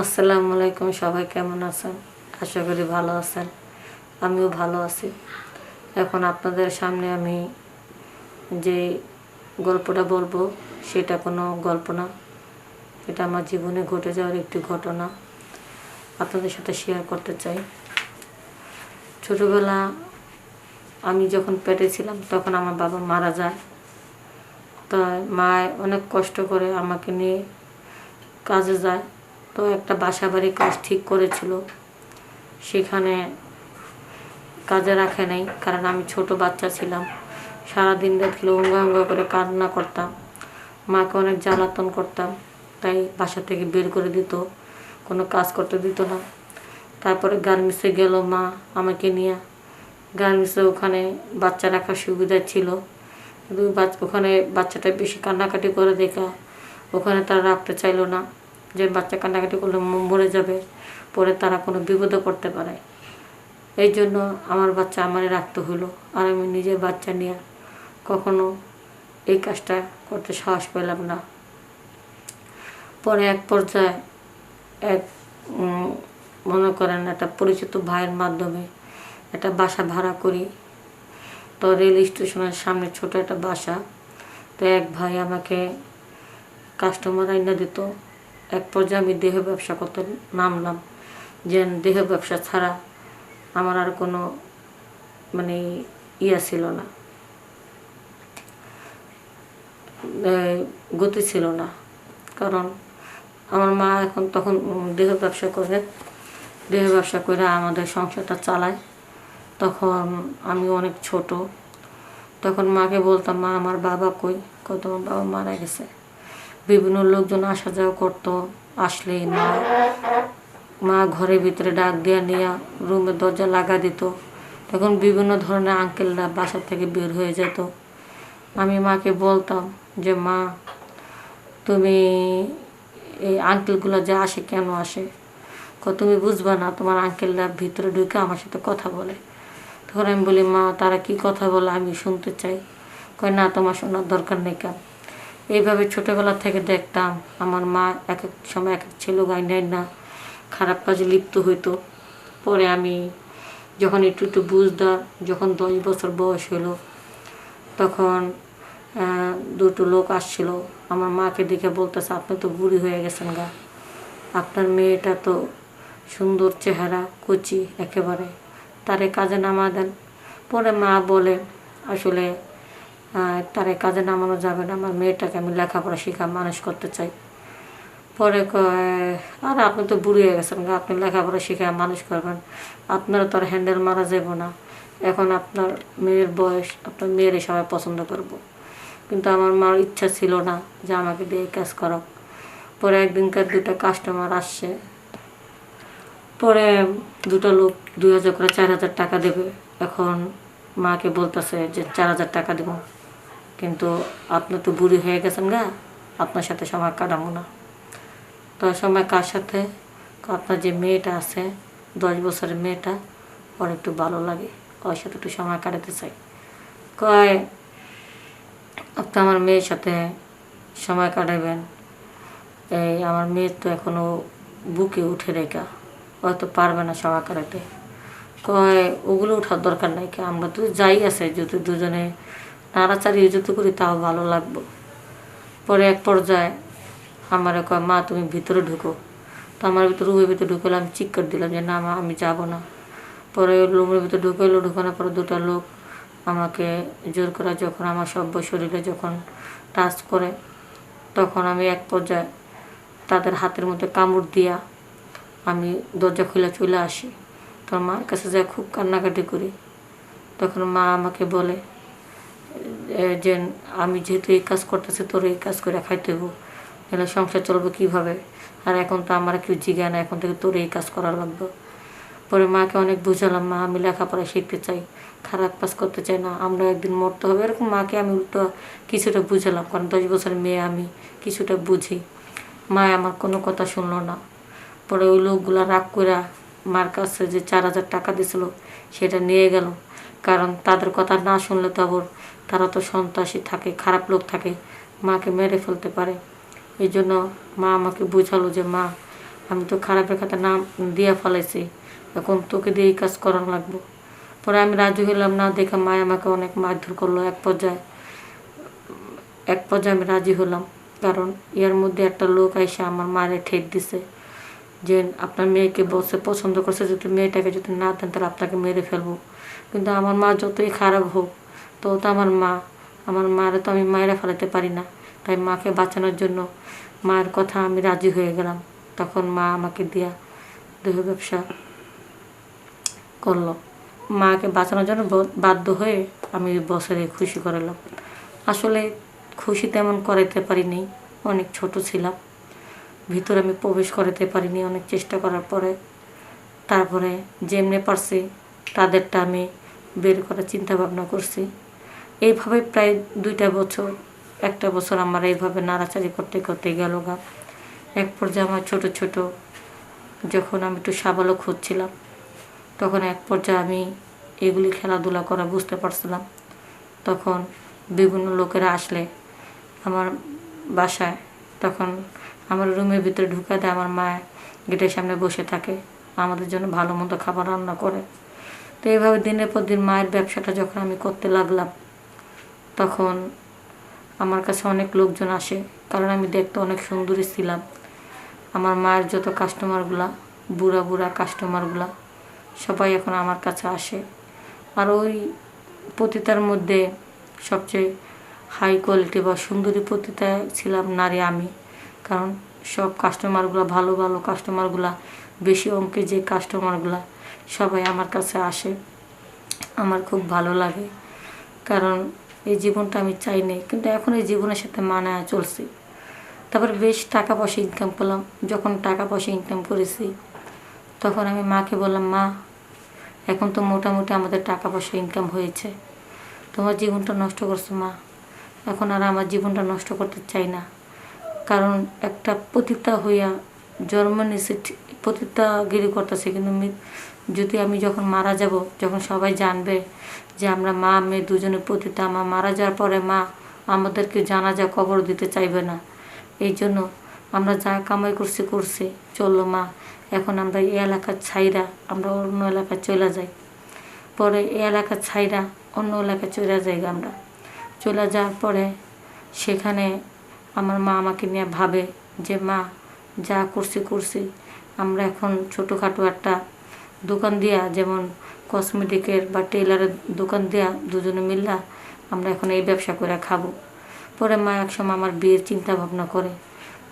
আসসালামু আলাইকুম, সবাই কেমন আছেন? আশা করি ভালো আছেন। আমিও ভালো আছি। এখন আপনাদের সামনে আমি যে গল্পটা বলব, সেটা কোনো গল্প না। এটা আমার জীবনে ঘটে যাওয়ার একটি ঘটনা। আপনাদের সাথে শেয়ার করতে চাই। ছোটোবেলা আমি যখন পেটে ছিলাম, তখন আমার বাবা মারা যায়। তাই মা অনেক কষ্ট করে আমাকে নিয়ে কাজে যায়। তো একটা বাসা বাড়ি কাজ ঠিক করেছিল। সেখানে কাজে রাখে নাই, কারণ আমি ছোট বাচ্চা ছিলাম। সারাদিন দেখলে উঙ্গা উঙ্গা করে কান্না করতাম। মাকে অনেক জ্বালাতন করতাম, তাই বাসা থেকে বের করে দিত, কোনো কাজ করতে দিত না। তারপরে গার্মেন্টসে গেল মা আমাকে নিয়ে। গার্মেন্টসে ওখানে বাচ্চা রাখার সুবিধা ছিল। কিন্তু ওখানে বাচ্চাটা বেশি কান্নাকাটি করে দেখা, ওখানে তারা রাখতে চাইলো না। যে বাচ্চা কান্নাকাটি করলে মরে যাবে, পরে তারা কোনো বিপদে করতে পারে। এই জন্য আমার বাচ্চা আমারই রাখতে হলো, আর আমি নিজের বাচ্চা নিয়ে কখনো এই কাজটা করতে সাহস পেলাম না। পরে এক পর্যায়ে এক মনে করেন একটা পরিচিত ভাইয়ের মাধ্যমে একটা বাসা ভাড়া করি। তো রেল স্টেশনের সামনে ছোট একটা বাসা। তো এক ভাই আমাকে কাস্টমার আইনা দিত। এক পর্যায়ে আমি দেহ ব্যবসা করতে নামলাম। যে দেহ ব্যবসা ছাড়া আমার আর কোনো মানে ইয়া ছিল না। গতি ছিল না। কারণ আমার মা এখন তখন দেহ ব্যবসা করে, দেহ ব্যবসা করে আমাদের সংসারটা চালায়। তখন আমি অনেক ছোট। তখন মাকে বলতাম, মা, আমার বাবা কই? কত, বাবা মারা গেছে। বিভিন্ন লোকজন আসা যাওয়া করতো আসলেই মা মা ঘরের ভিতরে ডাক দিয়া নিয়ে রুমের দরজা লাগা দিত। তখন বিভিন্ন ধরনের আঙ্কেলরা বাসা থেকে বের হয়ে যেত। আমি মাকে বলতাম যে, মা, তুমি এই আঙ্কেলগুলো যে আসে, কেন আসে? তুমি বুঝবা না, তোমার আঙ্কেলরা ভিতরে ঢুকে আমার সাথে কথা বলে। তখন আমি বলি, মা, তারা কি কথা বলে? আমি শুনতে চাই। কয়, না, তোমার শোনার দরকার নেই কেন? এইভাবে ছোটোবেলা থেকে দেখতাম। আমার মা এক এক সময় এক এক ছেলে গাই নেয় না। খারাপ কাজে লিপ্ত হইতো। পরে আমি যখন একটু একটু বুঝদার যখন দশ বছর বয়স হলো তখন দুটো লোক আসছিল। আমার মাকে দেখে বলতেছে, আপনি তো বুড়ি হয়ে গেছেন গা। আপনার মেয়েটা তো সুন্দর চেহারা, কচি একেবারে। তারে কাজে নামা দেন। পরে মা বলে, আসলে তারে কাজে নামানো যাবে না। আমার মেয়েটাকে আমি লেখাপড়া শেখা, মানুষ করতে চাই। পরে আর, আপনি তো বুড়ি হয়ে গেছেন আপনি লেখাপড়া শিখে মানুষ করবেন। আপনারা তো আর হ্যান্ডেল মারা যাব না। এখন আপনার মেয়ের বয়স, আপনার মেয়েরই সবাই পছন্দ করব। কিন্তু আমার মার ইচ্ছা ছিল না যে আমাকে দিয়ে কাজ করো পরে একদিনকার দুটো কাস্টমার আসছে। পরে দুটো লোক দুই হাজার করে চার হাজার টাকা দেবে। এখন মাকে বলতেছে যে চার হাজার টাকা দেব। কিন্তু আপনি তো বুড়ি হয়ে গেছেন গা, আপনার সাথে সময় কাটাবো না। তো সময় কার সাথে? আপনার যে মেয়েটা আছে, দশ বছরের মেয়েটা, ওর একটু ভালো লাগে, ওর সাথে একটু সময় কাটাতে চাই। কয়, আপনি আমার মেয়ের সাথে সময় কাটাবেন? এই আমার মেয়ে তো এখনও বুকে উঠে রেখা হয়তো পারবে না সময় কাটাতে। কয়, ওগুলো ওঠার দরকার নাই কি আমরা তো যাই আছে, যদি দুজনে নাড়াচাড়ি যদি করি, তাও ভালো লাগবো। পরে এক পর্যায়ে আমার কয়, মা, তুমি ভিতরে ঢুকো। তো আমার ভিতরে, রুমের ভিতরে ঢুকলে আমি চিক করে দিলাম যে, না, মা, আমি যাব না। পরে রুমের ভিতরে ঢুকাইলো, ঢুকানোর পরে দুটো লোক আমাকে জোর করে যখন আমার সভ্য শরীরে যখন টাচ করে, তখন আমি এক পর্যায়ে তাদের হাতের মধ্যে কামড় দিয়া আমি দরজা খুলে চলে আসি। তোর মার কাছে যা খুব কান্নাকাটি করি। তখন মা আমাকে বলে যে আমি যেহেতু এই কাজ করতেছি, তোর এই কাজ করে খাইতে হব তাহলে সংসার চলবে কীভাবে? আর এখন তো আমার কেউ জিগায় না, এখন থেকে তোর এই কাজ করা লাগবে। পরে মাকে অনেক বুঝালাম, মা, আমি লেখাপড়া শিখতে চাই, খারাপ কাজ করতে চাই না, আমরা একদিন মরতে হবে। এরকম মাকে আমি উল্টো কিছুটা বুঝালাম, কারণ দশ বছরের মেয়ে, আমি কিছুটা বুঝি। মা আমার কোনো কথা শুনলো না। পরে ওই লোকগুলা রাগ করে মার কাছে যে চার হাজার টাকা দিছিল, সেটা নিয়ে গেল। কারণ তাদের কথা না শুনলে তো আবার তারা তো সন্ত্রাসী থাকে, খারাপ লোক থাকে, মাকে মেরে ফেলতে পারে। এই জন্য মা আমাকে বোঝালো যে, মা, আমি তো খারাপের খাতা নাম দিয়া ফেলাইছি, এখন তোকে দিয়ে এই কাজ করানো লাগবো। পরে আমি রাজি হইলাম না, দেখে মা আমাকে অনেক মারধর করল এক পর্যায়ে। এক পর্যায়ে আমি রাজি হলাম, কারণ ইয়ার মধ্যে একটা লোক এসে আমার মারে ঠেট দিছে, যে আপনার মেয়েকে বসে পছন্দ করছে যদি মেয়েটাকে যদি না দেন, তাহলে আপনাকে মেরে ফেলব। কিন্তু আমার মা যতই খারাপ হোক তো তো আমার মা, আমার মারে তো আমি মায়েরা ফেলাতে পারি না। তাই মাকে বাঁচানোর জন্য মায়ের কথা আমি রাজি হয়ে গেলাম। তখন মা আমাকে দিয়া দেহ ব্যবসা করল। মাকে বাঁচানোর জন্য বাধ্য হয়ে আমি বছরে খুশি করালাম। আসলে খুশি তেমন করাইতে পারিনি, অনেক ছোট ছিলাম। ভিতরে আমি প্রবেশ করাতে পারিনি অনেক চেষ্টা করার পরে। তারপরে যেমনি পারছি, তাদেরটা আমি বের করার চিন্তা ভাবনা করছি। এইভাবে প্রায় দুইটা বছর, একটা বছর আমার এইভাবে নাড়াচাড়ি করতে করতে গেল গা। এক পর্যায়ে আমার ছোট ছোট যখন আমি একটু সাবালক হচ্ছিলাম, তখন এক পর্যায়ে আমি এগুলি খেলাধুলা করা বুঝতে পারছিলাম। তখন বিভিন্ন লোকেরা আসলে আমার বাসায়, তখন আমার রুমের ভিতরে ঢুকা দেয় আমার মা গেটের সামনে বসে থাকে, আমাদের জন্য ভালো মতো খাবার রান্না করে। তো এইভাবে দিনের পর দিন মায়ের ব্যবসাটা যখন আমি করতে লাগলাম তখন আমার কাছে অনেক লোকজন আসে। কারণ আমি দেখতে অনেক সুন্দরী ছিলাম। আমার মায়ের যত কাস্টমারগুলা বুড়া বুড়া কাস্টমারগুলা সবাই এখন আমার কাছে আসে। আর ওই পতিতার মধ্যে সবচেয়ে হাই কোয়ালিটি বা সুন্দরী পতিতা ছিলাম নারী আমি। কারণ সব কাস্টমারগুলো ভালো ভালো কাস্টমারগুলা বেশি অঙ্কে যে কাস্টমারগুলা সবাই আমার কাছে আসে। আমার খুব ভালো লাগে। কারণ এই জীবনটা আমি চাইনি কিন্তু এখন এই জীবনের সাথে মানায় চলছি। তারপর বেশ টাকা পয়সা ইনকাম করলাম যখন টাকা পয়সা ইনকাম করেছি, তখন আমি মাকে বললাম, মা, এখন তো মোটামুটি আমাদের টাকা পয়সা ইনকাম হয়েছে। তোমার জীবনটা নষ্ট করছ, মা। এখন আর আমার জীবনটা নষ্ট করতে চাই না। কারণ একটা পতিতা হইয়া জন্ম ঠিক- পতিতাগিরি করতেছে। কিন্তু যদি আমি যখন মারা যাব, যখন সবাই জানবে যে আমরা মা, মেয়ে দুজনে পতিতা মা মারা যাওয়ার পরে মা আমাদেরকে জানাজা কবর দিতে চাইবে না। এই জন্য আমরা যা কামাই করছি করছি, চলল মা। এখন আমরা এই এলাকার ছাইরা আমরা অন্য এলাকায় চলে যাই। পরে এই এলাকার ছাইরা অন্য এলাকায় চলে যাই আমরা। চলে যাওয়ার পরে সেখানে আমার মা আমাকে নিয়ে ভাবে যে মা যা করছি করছি। আমরা এখন ছোটোখাটো একটা দোকান দিয়া, যেমন কসমেটিকের বা টেলারের দোকান দিয়া দুজনে মিল্লা, আমরা এখন এই ব্যবসা করে খাব। পরে মা একসময় আমার বিয়ের চিন্তা ভাবনা করে।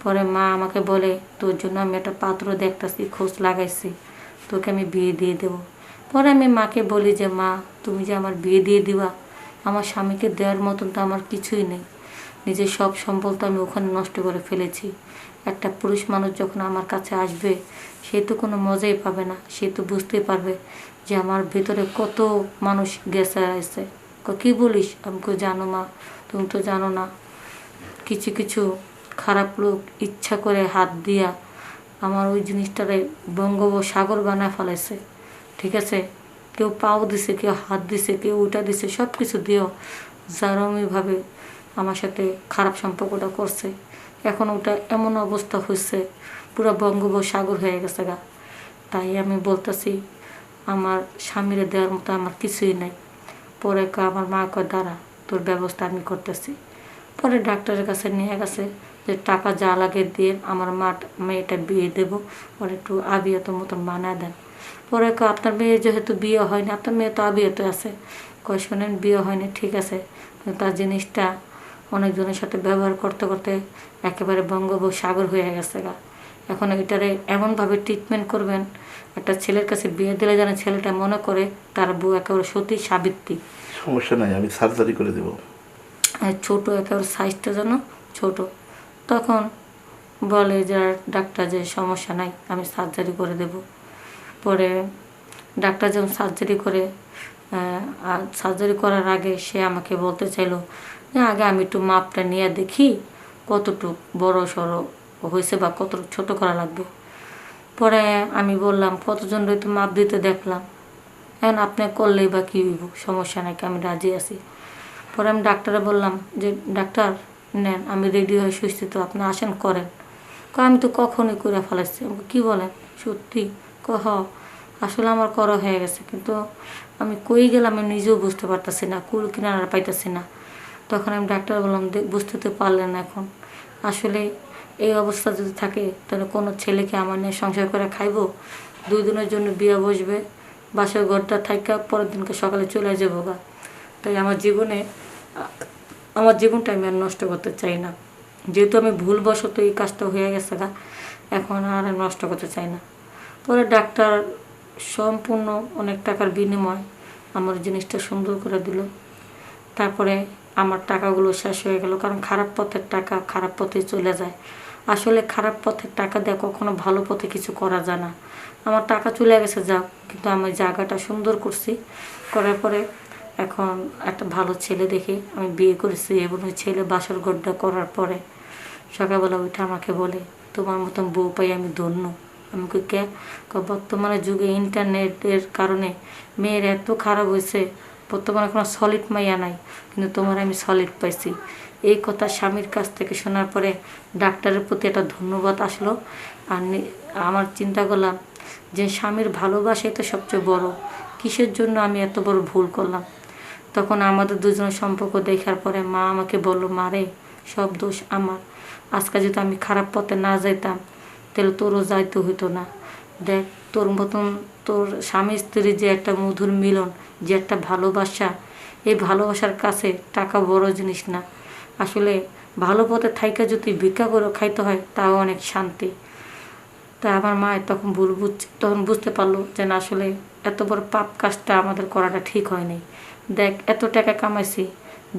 পরে মা আমাকে বলে, তোর জন্য আমি একটা পাত্র দেখতেছি, খোঁজ লাগাইছি। তোকে আমি বিয়ে দিয়ে দেবো। পরে আমি মাকে বলি যে, মা, তুমি যে আমার বিয়ে দিয়ে দিবা, আমার স্বামীকে দেওয়ার মতন তো আমার কিছুই নেই। নিজের সব সম্পদ তো আমি ওখানে নষ্ট করে ফেলেছি। একটা পুরুষ মানুষ যখন আমার কাছে আসবে সে তো কোনো মজাই পাবে না। সে তো বুঝতেই পারবে যে আমার ভেতরে কত মানুষ গেছে আছে। কী বলিস? আমি কই, জানো মা তুমি তো জানো না। কিছু কিছু খারাপ লোক ইচ্ছা করে হাত দিয়া আমার ওই জিনিসটারে বঙ্গোপসাগর বানায় ফেলাইছে। ঠিক আছে? কেউ পাও দিছে কেউ হাত দিছে কেউ ওটা দিছে সব কিছু দিয়েও জারমিভাবে আমার সাথে খারাপ সম্পর্কটা করছে। এখন ওটা এমন অবস্থা হয়েছে পুরো বঙ্গোপসাগর হয়ে গেছে গা। তাই আমি বলতেছি, আমার স্বামীরে দেওয়ার মতো আমার কিছুই নাই। পরে আমার মা কয়, দাঁড়া, তোর ব্যবস্থা আমি করতেছি। পরে ডাক্তারের কাছে নিয়ে গেছে যে, টাকা যা লাগে দিয়ে আমার মা, মেয়েটা বিয়ে দেবো। পরে একটু আবিয়ত মতন বানায় দেন। পরে আপনার মেয়ে যেহেতু বিয়ে হয়নি, আপনার মেয়ে তো আবিয়ত আছে। কয়, শোনেন, বিয়ে হয়নি, ঠিক আছে। তার জিনিসটা অনেকজনের সাথে ব্যবহার করতে করতে একেবারে বঙ্গোপসাগর হয়ে গেছে গা। এখন এটারে এমনভাবে ট্রিটমেন্ট করবেন একটা ছেলের কাছে বিয়ে দিলে যেন ছেলেটা মনে করে তার বউ একেবারে সতী সাবিত্রী। সমস্যা নাই আমি সার্জারি করে দেবো। ছোটো একেবারে সাইজটা যেন ছোট। তখন বলে যে ডাক্তার যে সমস্যা নাই আমি সার্জারি করে দেব। পরে ডাক্তার যখন সার্জারি করে সার্জারি করার আগে সে আমাকে বলতে চাইলো আগে আমি একটু মাপটা নিয়ে দেখি কতটুক বড়, সড়ো হয়েছে বা কতটুক ছোট করা লাগবে। পরে আমি বললাম, কতজন তো মাপ দিতে? দেখলাম। এখন আপনি করলেই বা কী হইব? সমস্যা নাকি আমি রাজি আছি। পরে আমি ডাক্তারে বললাম যে, ডাক্তার, নেন, আমি রেডি হয়ে সুস্থ তো, আপনি আসেন, করেন। আমি তো কখনই করে ফেলাইছি। আমাকে কী বলেন? সত্যি? কহ আসলে আমার করা হয়ে গেছে, কিন্তু আমি কই গেলাম আমি নিজেও বুঝতে পারতাছি না কুল কিনারা পাইতেছি না। তখন আমি ডাক্তার বললাম, "দে- বুঝতে তো পারলেন এখন। আসলে এই অবস্থা যদি থাকে, তাহলে কোনো ছেলেকে আমার নিয়ে সংসার করে খাইবো। দুই দিনের জন্য বিয়ে বসবে, বাসার ঘরটা থাইকা, পরের দিনকে সকালে চলে যাব গা। তাই আমার জীবনে, আমার জীবনটা আমি আর নষ্ট করতে চাই না। যেহেতু আমি ভুলবশত এই কাজটা হয়ে গেছে গা, এখন আর নষ্ট করতে চাই না। পরে ডাক্তার সম্পূর্ণ অনেক টাকার বিনিময় আমার জিনিসটা সুন্দর করে দিল। তারপরে আমার টাকাগুলো শেষ হয়ে গেল, কারণ খারাপ পথের টাকা খারাপ পথে চলে যায়। আসলে খারাপ পথের টাকা দিয়ে কখনো ভালো পথে কিছু করা যায় না। আমার টাকা চলে গেছে, যাক, কিন্তু আমি জায়গাটা সুন্দর করছি। করার পরে এখন একটা ভালো ছেলে দেখে আমি বিয়ে করেছি এবং ওই ছেলে বাসর গড্ডা করার পরে সকালবেলা উঠে আমাকে বলে, তোমার মতন বউ পাই আমি ধন্য। আমি কে? বর্তমানে যুগে ইন্টারনেটের কারণে মেয়ের এত খারাপ হয়েছে বর্তমানে কোনো সলিড মাইয়া নাই, কিন্তু তোমার আমি সলিড পাইছি। এই কথা স্বামীর কাছ থেকে শোনার পরে ডাক্তারের প্রতি একটা ধন্যবাদ আসলো। আর আমার চিন্তা করলাম যে স্বামীর ভালোবাসাই তো সবচেয়ে বড়, কিসের জন্য আমি এত বড় ভুল করলাম? তখন আমাদের দুজনের সম্পর্ক দেখার পরে মা আমাকে বলল মারে সব দোষ আমার। আজকে যদি আমি খারাপ পথে না যাইতাম, তাহলে তোরও যাইতে হইতো না। দেখ, তোর মতন তোর স্বামী স্ত্রীর যে একটা মধুর মিলন, যে একটা ভালোবাসা, এই ভালোবাসার কাছে টাকা বড় জিনিস না। আসলে ভালো পথে থাইকা যদি ভিক্ষা করে খাইতে হয়, তাও অনেক শান্তি। তা আমার মা তখন ভুল বুঝ, তখন বুঝতে পারল যে না, আসলে এত বড় পাপ কাজটা আমাদের করাটা ঠিক হয়নি। দেখ, এত টাকা কামাইছি,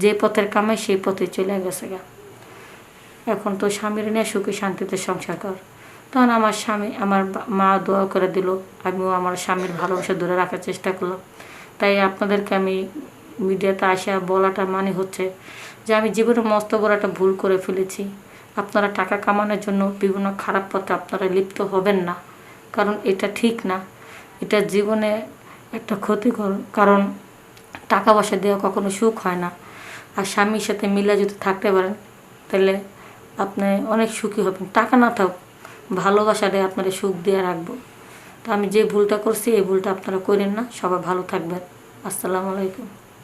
যে পথের কামাই সেই পথে চলে গেছে গা। এখন তো স্বামীর নিয়ে সুখে শান্তিতে সংসার কর। তখন আমার স্বামী, আমার মা দোয়া করে দিল। আমিও আমার স্বামীর ভালোবাসা ধরে রাখার চেষ্টা করলাম। তাই আপনাদেরকে আমি মিডিয়াতে আসা বলাটা মানে হচ্ছে যে আমি জীবনে মস্ত বড় একটা ভুল করে ফেলেছি। আপনারা টাকা কামানোর জন্য বিভিন্ন খারাপ পথে আপনারা লিপ্ত হবেন না। কারণ এটা ঠিক না। এটা জীবনে একটা ক্ষতিকর, কারণ টাকা পয়সা দেওয়া কখনো সুখ হয় না। আর স্বামীর সাথে মিলে যদি থাকতে পারেন, তাহলে আপনি অনেক সুখী হবেন। টাকা না থাক ভালোবাসারে আপনারা সুখ দিয়ে রাখব। তো আমি যে ভুলটা করছি, এই ভুলটা আপনারা করেন না। সবাই ভালো থাকবেন। আসসালামু আলাইকুম।